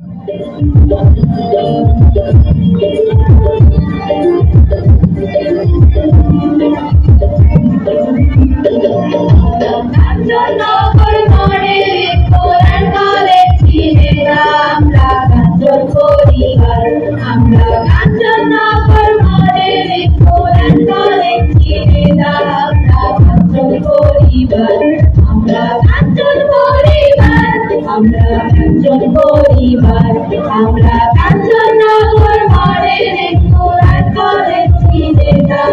Thank you. আমরা কাঞ্চনা তোর মরে রে তোরা করেছি রে আমরা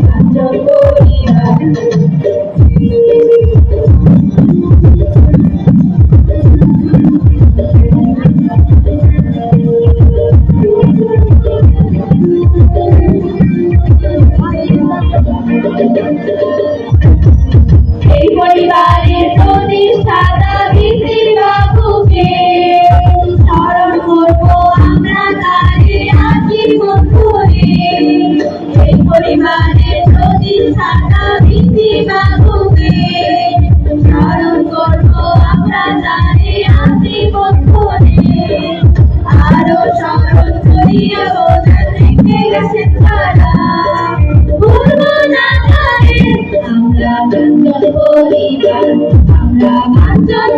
কাঞ্চন পরিবার Thank you. আমরা বন্ধন আমরা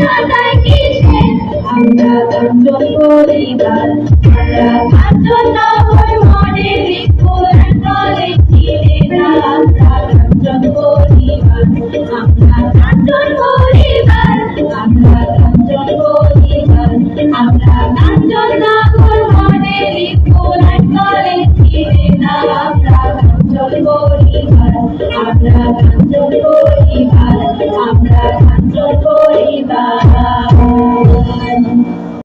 না তাই কিছু আমরা দণ্ড পরিবার আমরা খাদ্য নগর মনে লিখব নলে চিনে না। আমরা দণ্ড পরিবার আমরা দণ্ড পরিবার আমরা দণ্ড পরিবার আমরা দণ্ড নগর মনে লিখব নলে চিনে না। আমরা দণ্ড পরিবার আমরা দণ্ড পরিবার আমরা Bolivar.